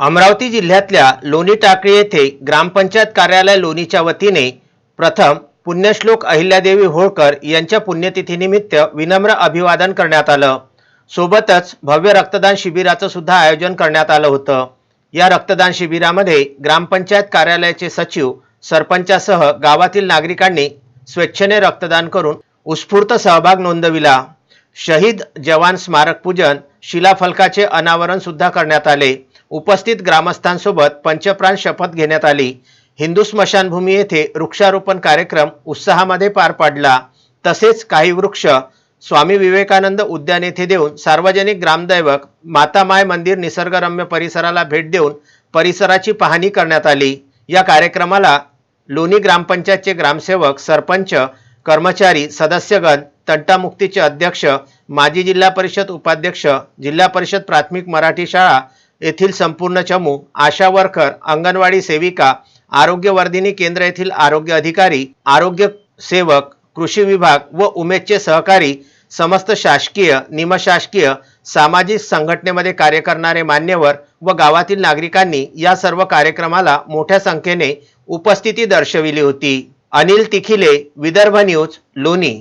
अमरावती जिल्ह्यातल्या लोणी टाकळी येथे ग्रामपंचायत कार्यालय लोणीच्या वतीने प्रथम पुण्यश्लोक अहिल्यादेवी होळकर यांच्या पुण्यतिथीनिमित्त विनम्र अभिवादन करण्यात आलं. सोबतच भव्य रक्तदान शिबिराचं सुद्धा आयोजन करण्यात आलं होतं. या रक्तदान शिबिरामध्ये ग्रामपंचायत कार्यालयाचे सचिव सरपंचासह गावातील नागरिकांनी स्वेच्छेने रक्तदान करून उत्स्फूर्त सहभाग नोंदविला. शहीद जवान स्मारक पूजन शिलाफलकाचे अनावरण सुद्धा करण्यात आले. उपस्थित ग्रामस्थांसोबत पंचप्राण शपथ घेण्यात आली. हिंदू स्मशानभूमी येथे वृक्षारोपण कार्यक्रम उत्साहामध्ये पार पाडला. तसेच काही वृक्ष स्वामी विवेकानंद उद्यान येथे देऊन सार्वजनिक ग्रामदैवक मातामाय मंदिर निसर्गरम्य परिसराला भेट देऊन परिसराची पाहणी करण्यात आली. या कार्यक्रमाला लोणी ग्रामपंचायतचे ग्रामसेवक सरपंच कर्मचारी सदस्यगण तंटामुक्तीचे अध्यक्ष माजी जिल्हा परिषद उपाध्यक्ष जिल्हा परिषद प्राथमिक मराठी शाळा येथील संपूर्ण चमू आशा वर्कर अंगणवाडी सेविका आरोग्यवर्धिनी केंद्र येथील आरोग्य अधिकारी आरोग्य सेवक कृषी विभाग व उमेदचे सहकारी समस्त शासकीय निमशासकीय सामाजिक संघटनेमध्ये कार्य करणारे मान्यवर व गावातील नागरिकांनी या सर्व कार्यक्रमाला मोठ्या संख्येने उपस्थिती दर्शविली होती. अनिल तिखिले विदर्भ न्यूज लोणी.